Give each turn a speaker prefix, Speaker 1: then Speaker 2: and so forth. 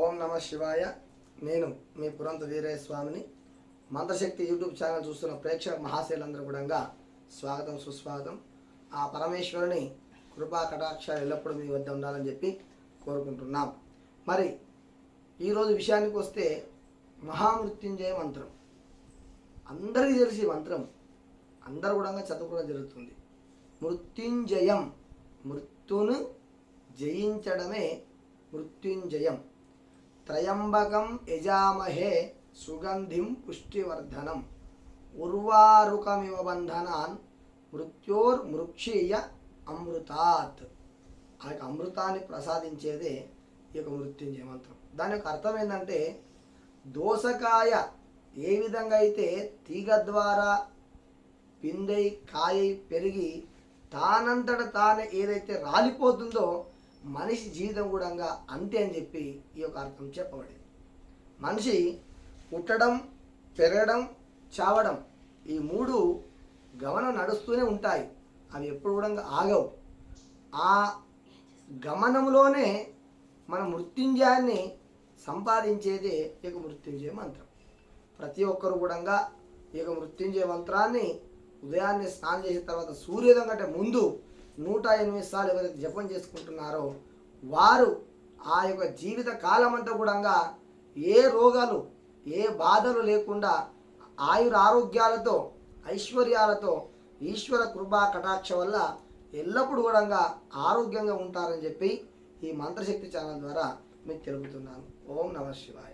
Speaker 1: ఓం నమ శివాయ. నేను మీ పురంత వీరయ్య స్వామిని మంత్రశక్తి యూట్యూబ్ ఛానల్ చూస్తున్న ప్రేక్షక మహాశైలందరూ కూడా స్వాగతం సుస్వాగతం. ఆ పరమేశ్వరుని కృపా కటాక్షాలు ఎల్లప్పుడూ మీ వద్ద ఉండాలని చెప్పి కోరుకుంటున్నాం. మరి ఈరోజు విషయానికి వస్తే మహామృత్యుంజయ మంత్రం. అందరికీ తెలిసి మంత్రం. అందరు కూడా చదువుకోవడం జరుగుతుంది. మృత్యుంజయం మృత్యును జయించడమే మృత్యుంజయం. త్రయంబకం యజామహే సుగంధిం పుష్టివర్ధనం. ఉర్వారుకమివ బంధనాన్ మృత్యోర్మృక్షీయ అమృతాత్. ఆ యొక్క అమృతాన్ని ప్రసాదించేదే ఈ యొక్క మృత్యుంజయ మంత్రం. దాని యొక్క అర్థం ఏంటంటే దోసకాయ ఏ విధంగా అయితే తీగ ద్వారా పిందై కాయై పెరిగి తానంతట తానే ఏదైతే రాలిపోతుందో మనిషి జీవితం కూడా అంతే అని చెప్పి ఈ యొక్క అర్థం చెప్పబడింది. మనిషి పుట్టడం పెరగడం చావడం ఈ మూడు గమనం నడుస్తూనే ఉంటాయి. అవి ఎప్పుడు కూడా ఆగవు. ఆ గమనంలోనే మన మృత్యుంజయాన్ని సంపాదించేదే ఇక మృత్యుంజయ మంత్రం. ప్రతి ఒక్కరు కూడా ఇక మృత్యుంజయ మంత్రాన్ని ఉదయాన్నే స్నానం చేసిన తర్వాత సూర్యోదయం కంటే ముందు నూట ఎనిమిది సార్లు ఎవరైతే జపం చేసుకుంటున్నారో వారు ఆ యొక్క జీవిత కాలం అంతా కూడా ఏ రోగాలు ఏ బాధలు లేకుండా ఆయుర ఆరోగ్యాలతో ఐశ్వర్యాలతో ఈశ్వర కృపా కటాక్ష వల్ల ఎల్లప్పుడూ కూడా ఆరోగ్యంగా ఉంటారని చెప్పి ఈ మంత్రశక్తి ఛానల్ ద్వారా మీకు తెలుపుతున్నాను. ఓం నమ శివాయ.